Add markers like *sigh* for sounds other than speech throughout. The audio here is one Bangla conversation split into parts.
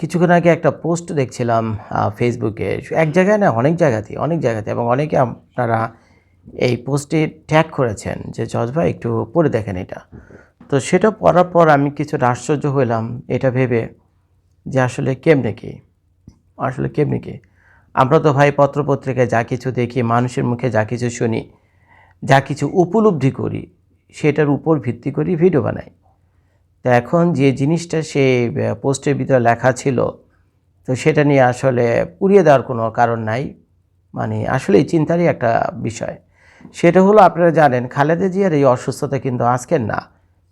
কিছুক্ষণ আগে একটা পোস্ট দেখছিলাম ফেসবুকে এক জায়গায় না, অনেক জায়গাতে অনেক জায়গাতে এবং অনেকে আপনারা এই পোস্টে ট্যাগ করেছেন যে, জজ ভাই, একটু পড়ে দেখেন এটা। তো সেটা পড়ার পর আমি কিছুটা আশ্চর্য হইলাম, এটা ভেবে যে, আসলে কেমনে কি? আসলে কেমনে কি? আমরা তো ভাই পত্রপত্রিকায় যা কিছু দেখি, মানুষের মুখে যা কিছু শুনি, যা কিছু উপলব্ধি করি, সেটার উপর ভিত্তি করি ভিডিও বানাই। তো এখন যে জিনিসটা সেই পোস্টের ভিতরে লেখা ছিল, তো সেটা নিয়ে আসলে পুড়িয়ে দেওয়ার কোনো কারণ নাই। মানে আসলে চিন্তারই একটা বিষয়। সেটা হলো আপনারা জানেন, খালেদা জিয়ার এই অসুস্থতা কিন্তু আজকের না।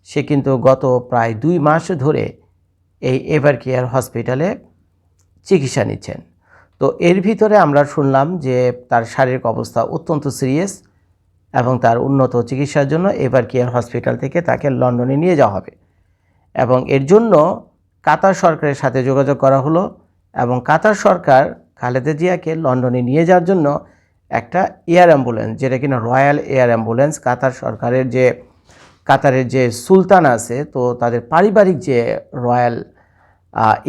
সে কিন্তু গত প্রায় দুই মাস ধরে এই এভার কেয়ার হসপিটালে চিকিৎসা নিচ্ছেন। তো এর ভিতরে আমরা শুনলাম যে তার শারীরিক অবস্থা অত্যন্ত সিরিয়াস এবং তার উন্নত চিকিৎসার জন্য এভার কেয়ার হসপিটাল থেকে তাকে লন্ডনে নিয়ে যাওয়া হবে। এবং এর জন্য কাতার সরকারের সাথে যোগাযোগ করা হলো এবং কাতার সরকার খালেদা জিয়াকে লন্ডনে নিয়ে যাওয়ার জন্য একটা এয়ার অ্যাম্বুলেন্স, যেটা কিনা রয়্যাল এয়ার অ্যাম্বুলেন্স, কাতার সরকারের যে, কাতারের যে সুলতান আছে, তো তাদের পারিবারিক যে রয়্যাল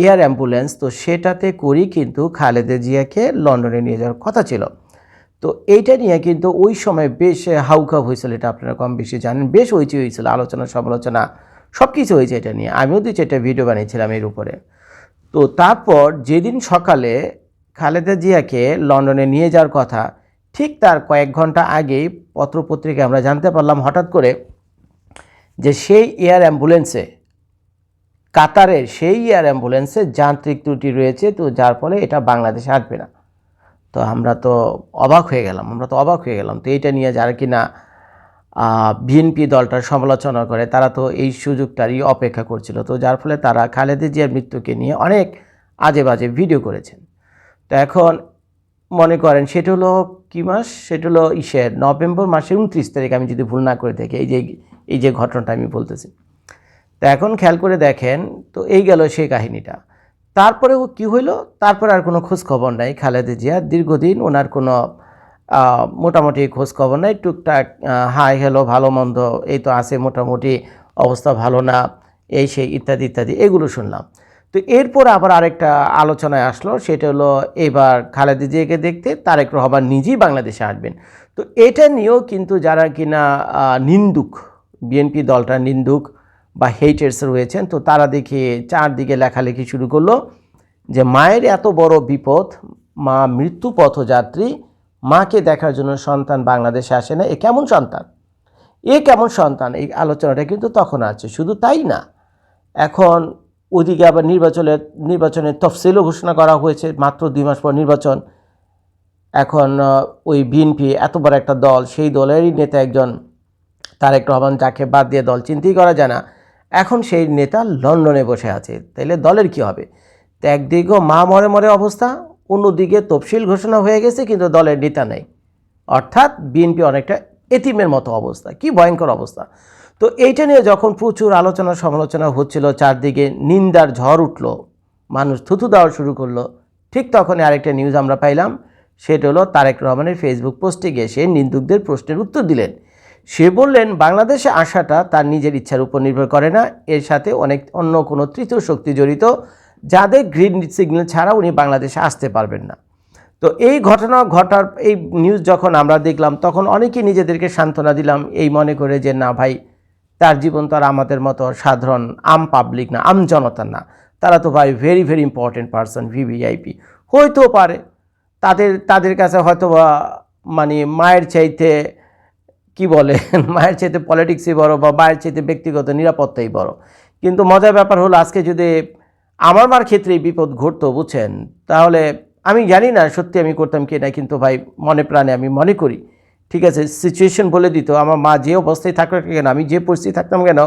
এয়ার অ্যাম্বুলেন্স, তো সেটাতে করি কিন্তু খালেদা জিয়াকে লন্ডনে নিয়ে যাওয়ার কথা ছিল। তো এইটা নিয়ে কিন্তু ওই সময় বেশ হাউকাউ হয়েছিল, এটা আপনারা কম বেশি জানেন, বেশ হইচই হয়েছিল আলোচনা সমালোচনা সব কিছু হয়েছে এটা নিয়ে। আমিও তো একটা ভিডিও বানিয়েছিলাম এর উপরে। তো তারপর যেদিন সকালে খালেদা জিয়াকে লন্ডনে নিয়ে যাওয়ার কথা, ঠিক তার কয়েক ঘণ্টা আগেই পত্রপত্রিকায় আমরা জানতে পারলাম হঠাৎ করে যে সেই এয়ার অ্যাম্বুলেন্সে, কাতারের সেই এয়ার অ্যাম্বুলেন্সে যান্ত্রিক ত্রুটি রয়েছে, তো যার ফলে এটা বাংলাদেশে আসবে না। তো আমরা তো অবাক হয়ে গেলাম, আমরা তো অবাক হয়ে গেলাম। তো এইটা নিয়ে যারা কিনা বিএনপি দলটার সমালোচনা করে, তারা তো এই সুযোগটারই অপেক্ষা করছিল। তো যার ফলে তারা খালেদা জিয়ার মৃত্যুকে নিয়ে অনেক আজে বাজে ভিডিও করেছেন। তো এখন মনে করেন সেটা হলো কী মাস? সেটা হলো ইসের নভেম্বর মাসের উনত্রিশ তারিখ, আমি যদি ভুল না করে থাকি এই যে এই যে ঘটনাটা আমি বলতেছি। তো এখন খেয়াল করে দেখেন, তো এই গেল সেই কাহিনীটা। তারপরেও কি হইল? তারপরে আর কোনো খোঁজখবর নাই খালেদা জিয়া দীর্ঘদিন ওনার কোনো মোটামুটি খোঁজ খবর নাই, টুকটাক হাই হ্যালো, ভালো মন্দ, এই তো আছে মোটামুটি, অবস্থা ভালো না, এই সেই ইত্যাদি ইত্যাদি, এগুলো শুনলাম। তো এরপর আবার আরেকটা আলোচনায় আসলো, সেটা হলো এবার খালেদা জিয়াকে দেখতে তারেক রহমান নিজেই বাংলাদেশে আসবেন। তো এটা নিয়েও কিন্তু যারা কিনা নিন্দুক, বিএনপি দলটা নিন্দুক বা হেটার্স রয়েছেন, তো তারা দেখে চারদিকে লেখালেখি শুরু করল যে, মায়ের এত বড় বিপদ, মা মৃত্যু পথযাত্রী মাকে দেখার জন্য সন্তান বাংলাদেশে আসে না, এ কেমন সন্তান? এ কেমন সন্তান? এই আলোচনাটা কিন্তু তখন আছে, শুধু তাই না। এখন ওদিকে আবার নির্বাচনের নির্বাচনের তফসিলও ঘোষণা করা হয়েছে, মাত্র দুই মাস পর নির্বাচন। এখন ওই বিএনপি এত বড় একটা দল, সেই দলেরই নেতা একজন তারেক রহমান, যাকে বাদ দিয়ে দল চিন্তাই করা যায় না। এখন সেই নেতা লন্ডনে বসে আছে, তাইলে দলের কি হবে? তো একদিকেও মা মরে মরে অবস্থা অন্যদিকে তফসিল ঘোষণা হয়ে গেছে, কিন্তু দলের নেতা নেই। অর্থাৎ বিএনপি অনেকটা এতিমের মতো অবস্থা। কি ভয়ঙ্কর অবস্থা। তো এইটা নিয়ে যখন প্রচুর আলোচনা সমালোচনা হচ্ছিল, চারদিকে নিন্দার ঝড় উঠল, মানুষ থুতু দেওয়া শুরু করল, ঠিক তখনই আরেকটা নিউজ আমরা পাইলাম, সেটা হলো তারেক রহমানের ফেসবুক পোস্টে গিয়ে সে নিন্দুকদের প্রশ্নের উত্তর দিলেন। সে বললেন, বাংলাদেশে আসাটা তার নিজের ইচ্ছার উপর নির্ভর করে না, এর সাথে অনেক, অন্য কোনো তৃতীয় শক্তি জড়িত যাদের গ্রিন সিগন্যাল ছাড়া উনি বাংলাদেশে আসতে পারবেন না। তো এই ঘটনা ঘটার এই নিউজ যখন আমরা দেখলাম, তখন অনেকেই নিজেদেরকে সান্ত্বনা দিলাম, এই মনে করে যে, না ভাই, তার জীবন তো আর আমাদের মতো সাধারণ আম পাবলিক না, আম জনতা না। তারা তো ভাই very very important person VVIP হইতেও পারে। তাদের তাদের কাছে হয়তো বা মানে মায়ের চাইতে, কি বলে, *laughs* মায়ের চাইতে পলিটিক্সই বড় বা মায়ের চাইতে ব্যক্তিগত নিরাপত্তাই বড়। কিন্তু মজার ব্যাপার হলো, আজকে যদি আমার মার ক্ষেত্রে এই বিপদ ঘটতো, বুঝছেন? তাহলে আমি জানি না সত্যি আমি করতাম কি না, কিন্তু ভাই মনে প্রাণে আমি মনে করি। ঠিক আছে সিচুয়েশন বলে দিত, আমার মা যে অবস্থায় থাকল কেন, আমি যে পরিস্থিতি থাকতাম কেন,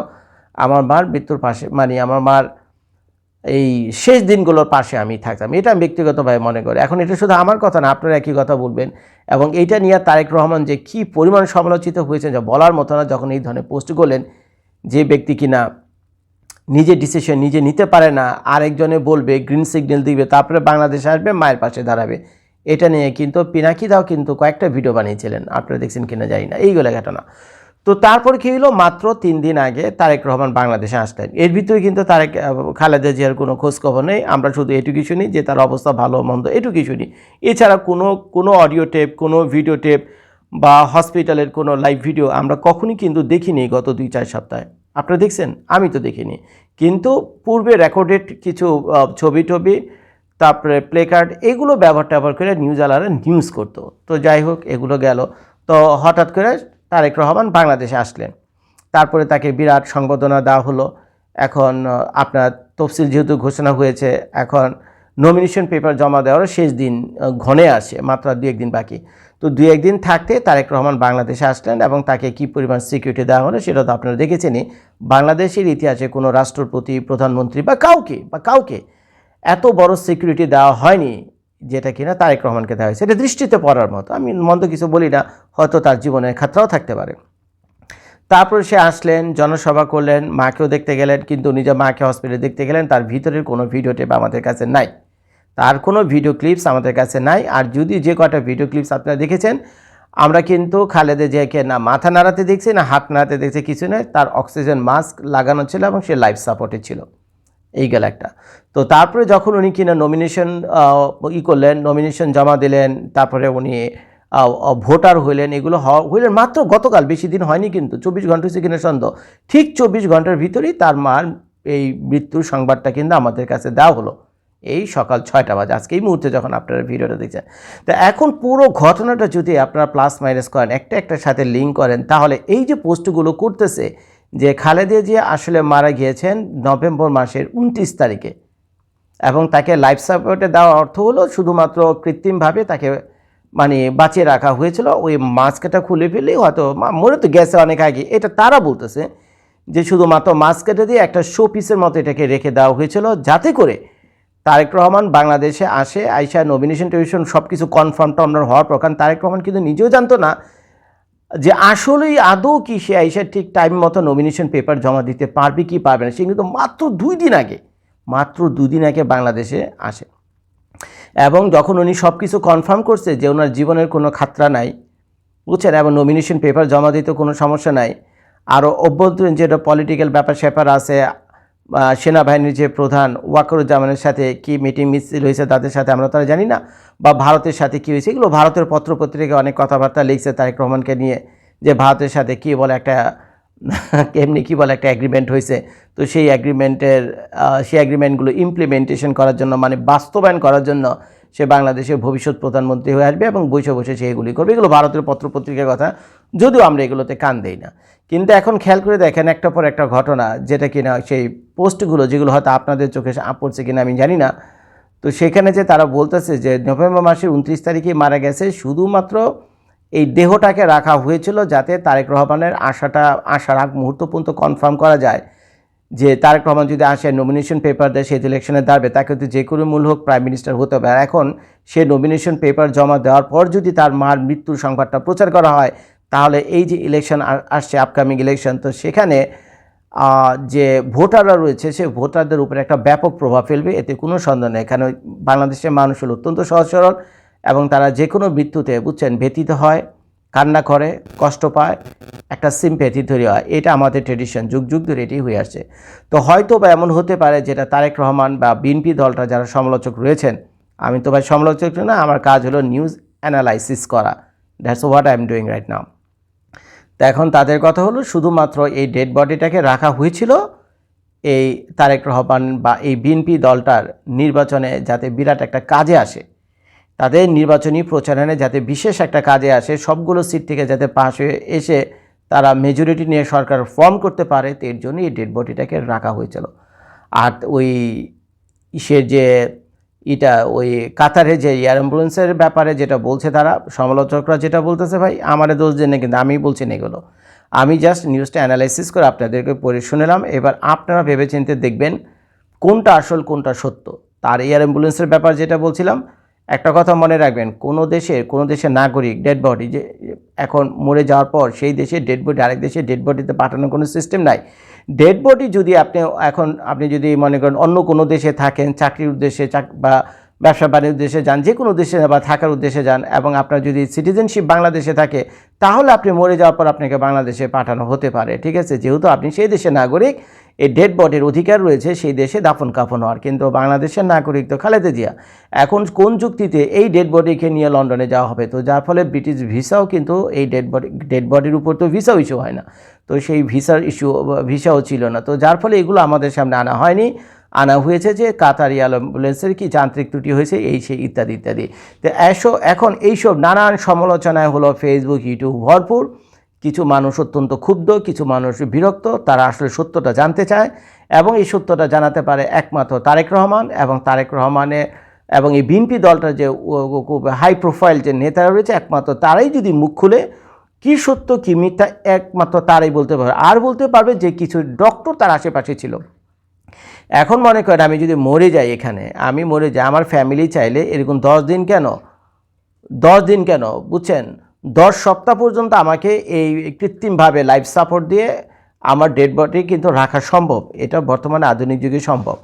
আমার মার মৃত্যুর পাশে মানে আমার মার এই শেষ দিনগুলোর পাশে আমি থাকতাম। এটা আমি ব্যক্তিগতভাবে মনে করি। এখন এটা শুধু আমার কথা না, আপনারা একই কথা বলবেন। এবং এইটা নিয়ে তারেক রহমান যে কী পরিমাণ সমালোচিত হয়েছেন, যা বলার মতো না, যখন এই ধরনের পোস্ট করলেন যে ব্যক্তি কিনা নিজে ডিসিশন নিজে নিতে পারে না, আরেকজনে বলবে গ্রিন সিগন্যাল দিবে, তারপরে বাংলাদেশে আসবে, মায়ের পাশে দাঁড়াবে। এটা নিয়ে কিন্তু পিনাকি দাও কিন্তু কয়েকটা ভিডিও বানিয়েছিলেন, আপনারা দেখছেন কিনা জানি না এইগুলো ঘটনা। তো তারপর কী হলো মাত্র তিন দিন আগে তারেক রহমান বাংলাদেশে আসলেন। এর ভিতরে কিন্তু তারেক খালেদা জিয়ার কোনো খোঁজখবর নেই, আমরা শুধু এটুকু শুনি যে তার অবস্থা ভালো, মন্দ এটুকুই শুনি। এছাড়া কোনো কোনো অডিও টেপ কোনো ভিডিও টেপ বা হসপিটালের কোনো লাইভ ভিডিও আমরা কখনই কিন্তু দেখিনি গত দুই চার সপ্তাহে। আপনারা দেখছেন? আমি তো দেখিনি। কিন্তু পূর্বে রেকর্ডেড কিছু ছবি টবি, তারপরে প্লে কার্ড এগুলো ব্যবহার ট্যাবহার করে নিউজ আলারা নিউজ করতো। তো যাই হোক, এগুলো গেল। তো হঠাৎ করে তারেক রহমান বাংলাদেশে আসলেন। তারপরে তাকে বিরাট সংবর্ধনা দেওয়া হলো। এখন আপনার তফসিল যেহেতু ঘোষণা হয়েছে, এখন নমিনেশন পেপার জমা দেওয়ারও শেষ দিন ঘনে আসে মাত্র দু একদিন বাকি। তো দু একদিন থাকতে তারেক রহমান বাংলাদেশে আসলেন এবং তাকে কি পরিমাণ সিকিউরিটি দেওয়া হলো সেটা তো আপনারা দেখেছেনই। বাংলাদেশের ইতিহাসে কোনো রাষ্ট্রপতি, প্রধানমন্ত্রী বা কাউকে বা কাউকে এত বড় সিকিউরিটি দেওয়া হয়নি যেটা কিনা তারেক রহমানকে দেওয়া হয়েছে। এটা দৃষ্টিতে পড়ার মতো। আমি মন্দ কিছু বলি না, হয়তো তার জীবনের খাতরাও থাকতে পারে। তারপর সে আসলেন, জনসভা করলেন, মাকেও দেখতে গেলেন, কিন্তু নিজের মাকে হসপিটালে দেখতে গেলেন, তার ভিতরের কোনো ভিডিও টেপ আমাদের কাছে নাই। তার কোনো ভিডিও ক্লিপস আমাদের কাছে নাই। আর যদি যে কটা ভিডিও ক্লিপস আপনারা দেখেছেন আমরা কিন্তু খালেদা জিয়াকে না মাথা নাড়াতে দেখছি, না হাত নাড়াতে দেখছি, কিছু নয়, তার অক্সিজেন মাস্ক লাগানো ছিল এবং সে লাইফ সাপোর্টে ছিল। এই গেল একটা। তো তারপরে যখন উনি কিনা নমিনেশন ই করলেন নমিনেশন জমা দিলেন, তারপরে উনি ভোটার হইলেন, এগুলো হইলেন মাত্র গতকাল, বেশি দিন হয়নি কিন্তু, চব্বিশ ঘণ্টা হচ্ছে কিনা সন্দেহ। ঠিক চব্বিশ ঘণ্টার ভিতরেই তার মার এই মৃত্যুর সংবাদটা কিন্তু আমাদের কাছে দেওয়া হলো। এই সকাল ছয়টা বাজে। আজকে এই মুহূর্তে যখন আপনারা ভিডিওটা দেখছেন, তো এখন পুরো ঘটনাটা যদি আপনারা প্লাস মাইনাস করেন, একটা একটার সাথে লিঙ্ক করেন, তাহলে এই যে পোস্টগুলো করতেছে, যে খালেদা জিয়া আসলে মারা গিয়েছেন নভেম্বর মাসের উনত্রিশ তারিখে, এবং তাকে লাইফ সাপোর্টে দেওয়ার অর্থ হলো শুধুমাত্র কৃত্রিমভাবে তাকে মানে বাঁচিয়ে রাখা হয়েছিল, ওই মাস্কটা খুলে ফেলেই হয়তো মরে তো গেছে অনেক আগে। এটা তারা বলতেছে যে শুধুমাত্র মাস্ক কেটে দিয়ে একটা শো পিসের মতো এটাকে রেখে দেওয়া হয়েছিল, যাতে করে তারেক রহমান বাংলাদেশে আসে, আইসা নমিনেশন টেলিভিশন সব কিছু কনফার্ম টনফার্ম হওয়ার পর, কারণ তারেক রহমান কিন্তু নিজেও জানতো না যে আসলেই আদৌ কি সে আইসা ঠিক টাইম মতো নমিনেশন পেপার জমা দিতে পারবে কি পারবে না। সে কিন্তু মাত্র দুই দিন আগে, মাত্র দুদিন আগে বাংলাদেশে আসে। এবং যখন উনি সব কিছু কনফার্ম করছে যে ওনার জীবনের কোনো খাতরা নাই, বুঝছেন? এবং নমিনেশন পেপার জমা দিতে কোনো সমস্যা নাই, আরও অভ্যন্তরীণ যেটা পলিটিক্যাল ব্যাপার স্যাপার আছে সেনাবাহিনীর যে প্রধান ওয়াকরুজ্জামানের সাথে কি মিটিং মিছিল হয়েছে তাদের সাথে আমরা তারা জানি না, বা ভারতের সাথে কী হয়েছে, এগুলো ভারতের পত্রপত্রিকায় অনেক কথাবার্তা লিখছে তারেক রহমানকে নিয়ে, যে ভারতের সাথে কি বলে একটা, *laughs* এমনি কী বলে একটা অ্যাগ্রিমেন্ট হয়েছে। তো সেই অ্যাগ্রিমেন্টের সেই অ্যাগ্রিমেন্টগুলো ইমপ্লিমেন্টেশন করার জন্য মানে বাস্তবায়ন করার জন্য সে বাংলাদেশের ভবিষ্যৎ প্রধানমন্ত্রী হয়ে আসবে এবং বসে বসে সে এগুলি করবে। এগুলো ভারতের পত্রপত্রিকার কথা। যদিও আমরা এগুলোতে কান দেই না। কিন্তু এখন খেয়াল করে দেখেন একটা পর একটা ঘটনা, যেটা কিনা সেই পোস্টগুলো, যেগুলো হয়তো আপনাদের চোখে পড়ছে কিনা আমি জানি না। তো সেখানে যে তারা বলতেছে যে নভেম্বর মাসের উনত্রিশ তারিখে মারা গেছে শুধুমাত্র এই দেহটাকে রাখা হয়েছিল যাতে তারেক রহমানের আশাটা আসার আগ মুহূর্ত পর্যন্ত কনফার্ম করা যায়। যে তারেক রহমান যদি আসে নমিনেশন পেপার দেয় সেই ইলেকশনে দাঁড়বে, তাকে যদি যে কোনো মূল হোক প্রাইম মিনিস্টার হতে হবে। আর এখন সে নমিনেশন পেপার জমা দেওয়ার পর যদি তার মার মৃত্যুর সংবাদটা প্রচার করা হয়, তাহলে এই যে ইলেকশন আসছে আপকামিং ইলেকশন তো সেখানে যে ভোটাররা রয়েছে, সে ভোটারদের উপরে একটা ব্যাপক প্রভাব ফেলবে, এতে কোনো সন্দেহ নেই। এখানে বাংলাদেশের মানুষ হল অত্যন্ত সহজ সরল এবং তারা যে কোনো মৃত্যুতে, বুঝছেন, ব্যতীত হয়। কান্না করে, কষ্ট পায়, একটা সিম্পেথি তৈরি হয়। এটা আমাদের ট্রেডিশন যুগ যুগ ধরে এটি হয়ে আসছে। তো হয়তো বা এমন হতে পারে যেটা তারেক রহমান বা বিএনপি দলটা যারা সমালোচক রয়েছেন, আমি তো ভাই সমালোচক না, আমার কাজ হলো নিউজ অ্যানালাইসিস করা। That's what I am doing right now তো এখন তাদের কথা হলো, শুধুমাত্র এই ডেড বডিটাকে রাখা হয়েছিল এই তারেক রহমান বা এই বিএনপি দলটার নির্বাচনে যাতে বিরাট একটা কাজে আসে। তাদের নির্বাচনী প্রচারণে যাতে বিশেষ একটা কাজে আসে, সবগুলো সিট থেকে যাতে পাশ হয়ে এসে তারা মেজরিটি নিয়ে সরকার ফর্ম করতে পারে, তো এর জন্য এই ডেড বডিটাকে রাখা হয়েছিল। আর ওই ইসের যে এটা ওই কাতারে যে এয়ার অ্যাম্বুলেন্সের ব্যাপারে যেটা বলছে তারা, সমালোচকরা যেটা বলতেছে ভাই, আমারে দোষ জেনে কিন্তু আমি বলছি না এগুলো। আমি জাস্ট নিউজটা অ্যানালাইসিস করে আপনাদেরকে পড়ে শুনেলাম, এবার আপনারা ভেবেচিন্তে দেখবেন কোনটা আসল, কোনটা সত্য। তার এয়ার অ্যাম্বুলেন্সের ব্যাপার যেটা বলছিলাম একটা কথা মনে রাখবেন, কোনো দেশের কোনো দেশের নাগরিক ডেড বডি যে এখন মরে যাওয়ার পর সেই দেশে ডেড বডি আরেক দেশে ডেড বডিতে পাঠানোর কোনো সিস্টেম নাই। ডেড বডি যদি আপনি এখন, আপনি যদি মনে করেন অন্য কোনো দেশে থাকেন, চাকরির উদ্দেশ্যে চাক বা ব্যবসা বাণিজ্য উদ্দেশ্যে যান, যে কোনো উদ্দেশ্যে বা থাকার উদ্দেশ্যে যান এবং আপনার যদি সিটিজেনশিপ বাংলাদেশে থাকে, তাহলে আপনি মরে যাওয়ার পর আপনাকে বাংলাদেশে পাঠানো হতে পারে, ঠিক আছে? যেহেতু আপনি সেই দেশের নাগরিক এই ডেড বডির অধিকার রয়েছে সেই দেশে দাফন কাফন হওয়ার। কিন্তু বাংলাদেশের নাগরিক তো খালেদা জিয়া। এখন কোন যুক্তিতে এই ডেড বডিকে নিয়ে লন্ডনে যাওয়া হবে? তো যার ফলে ব্রিটিশ ভিসাও কিন্তু এই ডেড বডি ডেড বডির উপর তো ভিসাও ইস্যু হয় না। তো সেই ভিসার ইস্যু ভিসাও ছিল না। তো যার ফলে এগুলো আমাদের সামনে আনা হয়নি। আনা হয়েছে যে কাতারি অ্যাম্বুলেন্সের কি যান্ত্রিক ত্রুটি হয়েছে, এই সেই ইত্যাদি ইত্যাদি। তো এসো, এখন এইসব নানান সমালোচনায় হলো ফেসবুক ইউটিউব ভরপুর। কিছু মানুষ অত্যন্ত ক্ষুব্ধ, কিছু মানুষ বিরক্ত, তারা আসলে সত্যটা জানতে চায় এবং এই সত্যটা জানাতে পারে একমাত্র তারেক রহমান এবং তারেক রহমানের এবং এই বিএনপি দলটার যে খুব হাই প্রোফাইল যে নেতারা রয়েছে, একমাত্র তারাই যদি মুখ খুলে কি সত্য, কি মিথ্যা, একমাত্র তারাই বলতে পারবে। আর বলতে পারবে যে কিছু ডক্টর তার আশেপাশে ছিল। এখন মনে করেন আমি যদি মরে যাই এখানে, আমি মরে যাই, আমার ফ্যামিলি চাইলে এরকম দশ দিন কেন? দশ দিন কেন? বুঝছেন? দশ সপ্তাহ পর্যন্ত আমাকে এই কৃত্রিমভাবে লাইফ সাপোর্ট দিয়ে আমার ডেড বডি কিন্তু রাখা সম্ভব। এটা বর্তমানে আধুনিক যুগে সম্ভব।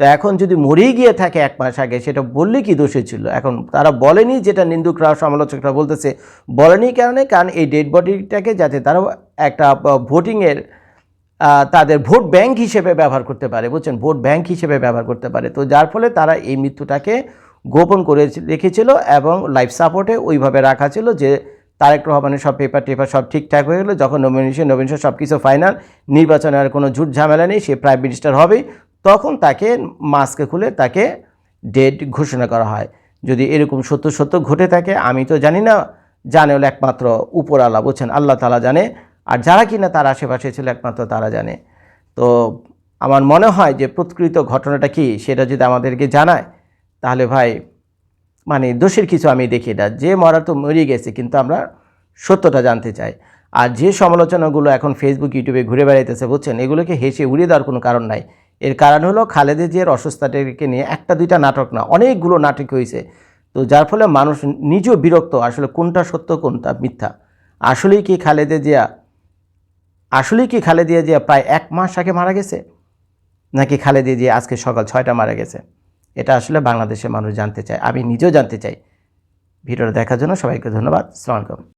তো এখন যদি মরেই গিয়ে থাকে এক মাস আগে, সেটা বললে কি দোষে ছিল? এখন তারা বলেনি যেটা নিন্দুকরা সমালোচকরা বলতেছে। বলেনি কারণে কারণ এই ডেড বডিটাকে যাতে তারা একটা ভোটিংয়ের তাদের ভোট ব্যাংক হিসেবে ব্যবহার করতে পারে, বুঝছেন? ভোট ব্যাংক হিসেবে ব্যবহার করতে পারে। তো যার ফলে তারা এই মৃত্যুটাকে গোপন করে রেখেছিল এবং লাইফ সাপোর্টে ওইভাবে রাখা ছিল যে তারেক রহমানের সব পেপার টেপার সব ঠিকঠাক হয়ে গেলো। যখন নমিনেশন নমিনেশন সব কিছু ফাইনাল নির্বাচনে আর কোনো ঝুট ঝামেলা নেই, সে প্রাইম মিনিস্টার হবে তখন তাকে মাস্কে খুলে তাকে ডেট ঘোষণা করা হয়। যদি এরকম সত্য সত্য ঘটে থাকে, আমি তো জানি না জানে হলো একমাত্র উপরওয়ালা বুঝছেন আল্লাহ তালা জানে। আর যারা কিনা তার আশেপাশে ছিল, একমাত্র তারা জানে। তো আমার মনে হয় যে প্রকৃত ঘটনাটা কি, সেটা যদি আমাদেরকে জানায়, তাহলে ভাই মানে দোষের কিছু আমি দেখি না। যে মরার তো মরিয়ে গেছে, কিন্তু আমরা সত্যটা জানতে চাই। আর যে সমালোচনাগুলো এখন ফেসবুক ইউটিউবে ঘুরে বেড়াইতেছে, বুঝছেন? এগুলোকে হেসে উড়িয়ে দেওয়ার কোনো কারণ নাই। এর কারণ হলো খালেদা জিয়ার অসুস্থতাকে নিয়ে একটা দুইটা নাটক না, অনেকগুলো নাটক হয়েছে তো যার ফলে মানুষ নিজেও বিরক্ত, আসলে কোনটা সত্য, কোনটা মিথ্যা? আসলেই কি খালেদা জিয়া, আসলেই কি খালেদা জিয়া প্রায় এক মাস আগে মারা গেছে? নাকি খালেদা জিয়া আজকে সকাল ছয়টা মারা গেছে? এটা আসলে বাংলাদেশের মানুষ জানতে চায়। আমি নিজেও জানতে চাই। ভিডিওটা দেখার জন্য সবাইকে ধন্যবাদ। সালামালাইকুম।